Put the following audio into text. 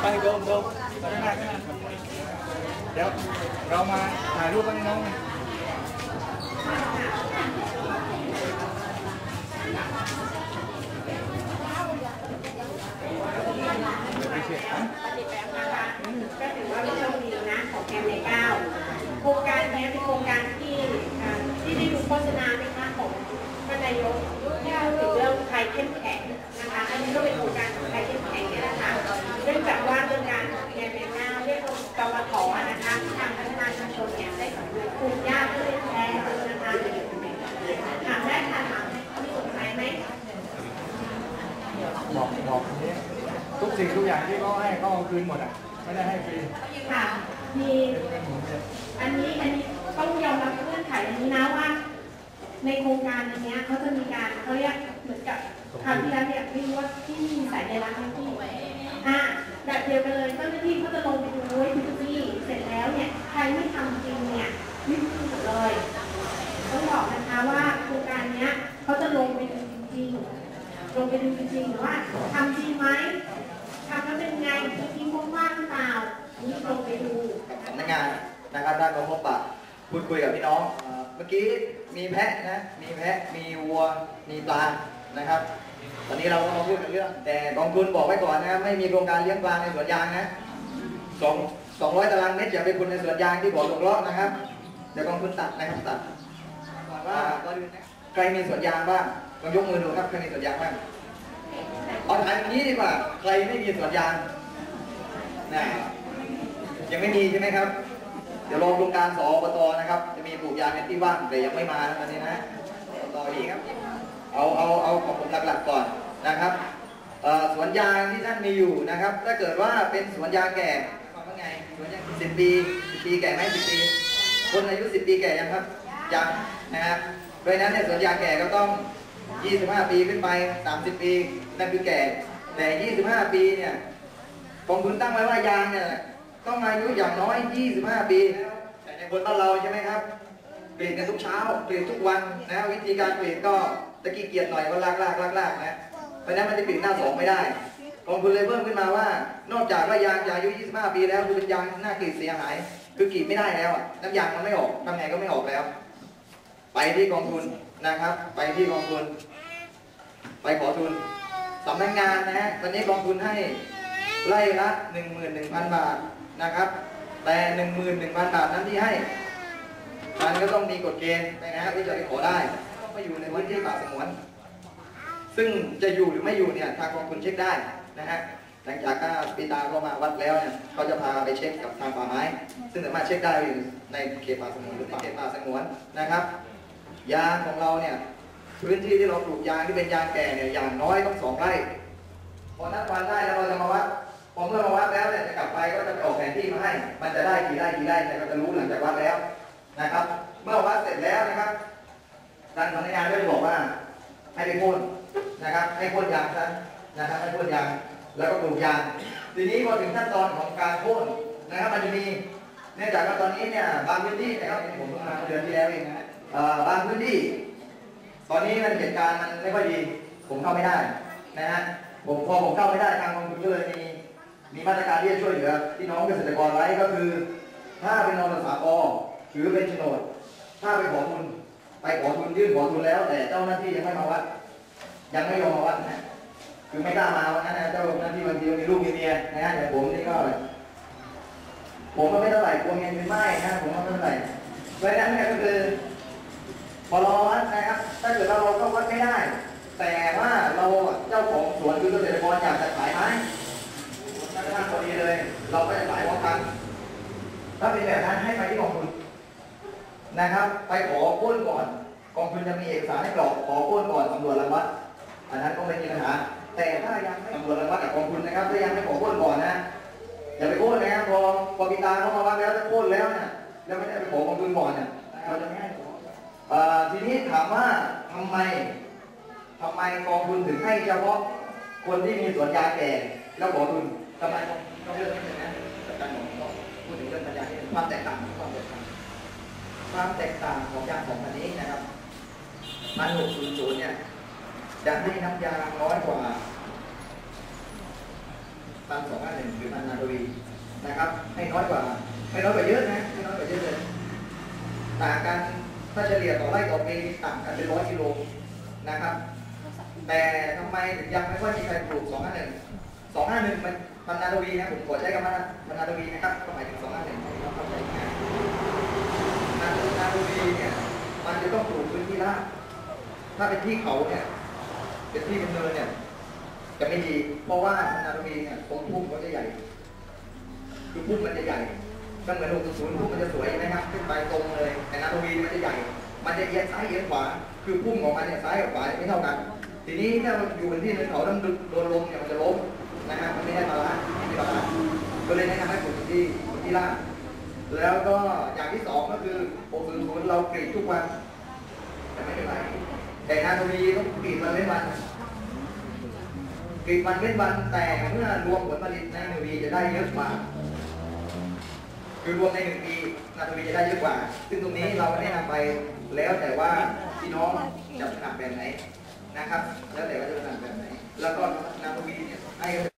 ไปโดมโดมไปข้างหน้าข้างหน้าเดี๋ยวเรามาถ่ายรูปกันน้องไม่เชื่อปฏิแบบนะคะก็ถือว่าเป็นโชคดีนะของแกมในเก้าโครงการนี้เป็นโครงการที่ที่ได้ดูโฆษณาไหมคะของท่านนายก รียกว่าตวทนะคะที่ทางพัฒนาชุมชนเนี่ยได้สำรวจกลุ่มญาติผู้เล่นแชร์นะคะถามได้ค่ะถามมีสงสัยไหมบอกบอกอย่างนี้ทุกสิ่งทุกอย่างที่เขาให้เขาเอาคืนหมดอะไม่ได้ให้ฟรีค่ะมีอันนี้อันนี้ต้องยอมรับเงื่อนไขอันนี้นะว่า ในโครงการอันนี้เขาจะมีการเขาเรียกเหมือนกับคราวที่แล้วเนี่ยไม่รู้ว่าที่มีสายในรักไหมที่อ่า เดียวกันเลยเจ้าหน้าที่เขาจะลงไปดูไว้ทุกที่เสร็จแล้วเนี่ยใครไม่ทำจริงเนี่ยไม่พูดเลยต้องบอกนะคะว่าโครงการเนี้ยเขาจะลงไปดูจริงๆลงไปดูจริงๆว่าทำจริงไหมทำแล้วเป็นไงมีทิ้งว่างๆหรือเปล่าอันนี่ลงไปดูกับสำนักงานนะครับได้มาพบปะพูดคุยกับพี่น้องเอ่อเมื่อกี้มีแพะนะ มีแพะ มีวัว มีปลา นะครับ ตอนนี้เราก็มาพูดกันเรื่อง แต่กองทุนบอกไว้ก่อนนะครับไม่มีโครงการเลี้ยงปลาในสวนยางนะสองสองร้อยตารางเมตรอย่าไปคุณในสวนยางที่บ่อลงเลาะนะครับ เดี๋ยวกองทุนตัดนะครับตัดก่อนว่าก็ดูนะใครมีสวนยางบ้างลองยกมือดูครับใครมีสวนยางบ้างเอาถามอย่างนี้ดีกว่า ใครไม่มีสวนยางนะยังไม่มีใช่ไหมครับ เดี๋ยวรอโครงการสอบตนะครับ จะมีปลูกยางในที่ว่างแต่ยังไม่มานะตอนนี้นะต่ออีกครับ เอาเอาเอาของผมหลักๆก่อนนะครับสวนยางที่ท่านมีอยู่นะครับ ถ้าเกิดว่าเป็นสวนยางแก่ความว่าไงสวนยางสิบปีสิบปีแก่ไหมสิบปี คนอายุสิบปีแก่ยังครับยังนะครับเพราะฉะนั้นเนี่ยสวนยางแก่ก็ต้อง 25 ปีขึ้นไป 30 ปีนั่นคือแก่ แต่ 25 ปีเนี่ยกองทุนตั้งไว้ว่ายางเนี่ยต้องอายุอย่างน้อย 25 ปี แต่ในคนบ้านเราใช่ไหมครับเปลี่ยนกันทุกเช้าเปลี่ยนทุกวันนะวิธีการเปลี่ยนก็ ตะกี้เกียจหน่อยก็ลากลากลากลากนะเพราะนั้นมันจะปลี่ยนหน้าสองไม่ได้กองทุนเลยเพิ่มขึ้นมาว่า นอกจากว่ายางจะอายุ 25 ปีแล้วคือเป็นยางหน้ากรีดเสียหาย คือกรีดไม่ได้แล้วน้ำยางมันไม่ออกทำไงก็ไม่ออกแล้ว ไปที่กองทุนนะครับ ไปที่กองทุน ไปขอทุนสำนักงานนะฮะตอนนี้กองทุนให้ไล่ละ 11,000 บาทนะครับ แต่ 11,000 บาทนั้นที่ให้ มันก็ต้องมีกฎเกณฑ์นะฮะที่จะไปขอได้ ไปอยู่ในพื้นที่ป่าสงวน ซึ่งจะอยู่หรือไม่อยู่เนี่ยทางกองทุนเช็คได้นะฮะหลังจากก็ปีตาก็มาวัดแล้วเนี่ยเขาจะพาไปเช็คกับทางป่าไม้ ซึ่งสามารถเช็คได้อยู่ในเขตป่าสงวนหรือเขตป่าสงวนนะครับ ยางของเราเนี่ยพื้นที่ที่เราปลูกยางที่เป็นยางแก่เนี่ยอย่างน้อยต้องสองไร่พอนัดวันได้แล้วเราจะมาวัดพอเมื่อมาวัดแล้วเนี่ยจะกลับไปก็จะไปออกแผนที่มาให้ มันจะได้กี่ไร่กี่ไร่เนี่ยเราจะรู้หลังจากวัดแล้วนะครับ เมื่อวัดเสร็จแล้วนะครับ ทางสำนักงานก็จะบอกว่า ให้ไปพ่นนะครับ ให้พ่นยางซะนะครับให้พ่นยางแล้วก็ปลูกยาง ทีนี้พอถึงขั้นตอนของการพ่นนะครับ มันจะมีเนื่องจากว่าตอนนี้เนี่ยบางพื้นที่นะครับผมเพิ่งมาเดือนที่แล้วเองนะบางพื้นที่ ตอนนี้มันเหตุการณ์มันไม่ค่อยดี ผมเข้าไม่ได้นะฮะผมพอผมเข้าไม่ได้ทางกองทุนก็เลยมีมีมาตรการที่จะช่วยเหลือพี่น้องเกษตรกรไว้ก็คือ ถ้าเป็นนรสากหรือเป็นโฉนด ถ้าไปขอทุน ไปขอทุนยื่นขอทุนแล้ว แต่เจ้าหน้าที่ยังไม่มาวัด ยังไม่ยอมมาวัดนะคือไม่กล้ามาวันนั้นนะเจ้าหน้าที่บางทีมีลูกมีเมียนะฮะอย่างผมนี่ก็ ผมก็ไม่เท่าไหร่กลัวเมียเป็นไม้นะผมก็ไม่เท่าไหร่เพราะฉะนั้นเนี่ยก็คือพอเราวัดนะครับ ถ้าเกิดเราเราก็วัดไม่ได้ แต่ว่าเราเจ้าของสวนคือเกษตรกรอยากจะขายไม้ถ้าท่านพอดีเลย เราก็จะขายพร้อมกันถ้าเป็นแบบนั้นให้ไปที่กองทุน นะครับ ไปขอพ้นก่อน กองทุนจะมีเอกสารให้กรอกขอพ้นก่อนตำรวจรังวัดอันนั้นก็ไม่มีปัญหา แต่ถ้ายังไม่ตำรวจรังวัดกับกองทุนนะครับถ้ายังไม่ขอพ้นก่อนนะอย่าไปโค่นนะครับพอพอปีตาเขามาวัดแล้วจะโค่นแล้วเนี่ยแล้วไม่ได้ไปขอกองทุนก่อนเนี่ยเราจะไม่ให้เอ่อทีนี้ถามว่าทำไมทำไมกองทุนถึงให้เฉพาะคนที่มีสวนยางแก่แล้วขอทุนทำไมต้องเลือกให้นะอาจารย์หมองพูดถึงเรื่องปัญญาที่ความแตกต่าง ความแตกต่างของยางของอันนี้นะครับมันหกศูนย์ศูนย์เนี่ยจะให้น้ำยางน้อยกว่าไปพันสองห้าหนึ่งหรือพันนาทวีนะครับ ให้น้อยกว่าไม่น้อยกว่าเยอะนะไม่น้อยกว่าเยอะเลยต่างกันถ้าเฉลี่ยต่อไร่ต่อปีต่างกันเป็นร้อยกิโลนะครับ แต่ทำไมถึงยังไม่ค่อยมีใครปลูกสองห้าหนึ่งสองห้าหนึ่งมันพันนาทวีนะผมขอใช้คำว่าพันนาทวีนะครับก็หมายถึงสองห้าหนึ่งเราเข้าใจง่าย นานาทวีเนี่ยมันจะต้องปลูกพื้นที่ราบถ้าเป็นที่เขาเนี่ยเป็นที่เป็นเนินเนี่ย จะไม่ดีเพราะว่าพนนาทวีเนี่ยตรงพุ่มเขาจะใหญ่ คือพุ่มมันจะใหญ่ก็เหมือน6 0พุ่มมันจะสวยนะครับขึ้นไปตรงเลยแต่นาทวีมันจะใหญ่ มันจะเอียงซ้ายเอียงขวา คือพุ่มของมันเนี่ยซ้ายกับขวาไม่เท่ากัน ทีนี้ถ้าอยู่บนที่เนินเขาต้องดึกโดนลมเนี่ยมันจะล้มนะครับมันไม่ได้บาลานซ์ไม่มีบาลานซ์ก็เลยแนะนำให้ปลูกที่ที่ล่าง แล้วก็อย่างที่สองก็คือ600เรากรีดทุกวัน แต่ไม่เป็นไร แต่นาทวีต้องกรีดวันเว้นวันกรีดวันเว้นวันแต่เมื่อรวมผลผลิตในหนึ่งปีจะได้เยอะกว่า คือรวมในหนึ่งปีนาทวีจะได้เยอะกว่า ซึ่งตรงนี้เราแนะนำไปแล้วแต่ว่าพี่น้องจะถนัดแบบไหนนะครับ แล้วแต่ว่าจะถนัดแบบไหน แล้วก็นาทวีเนี่ยให้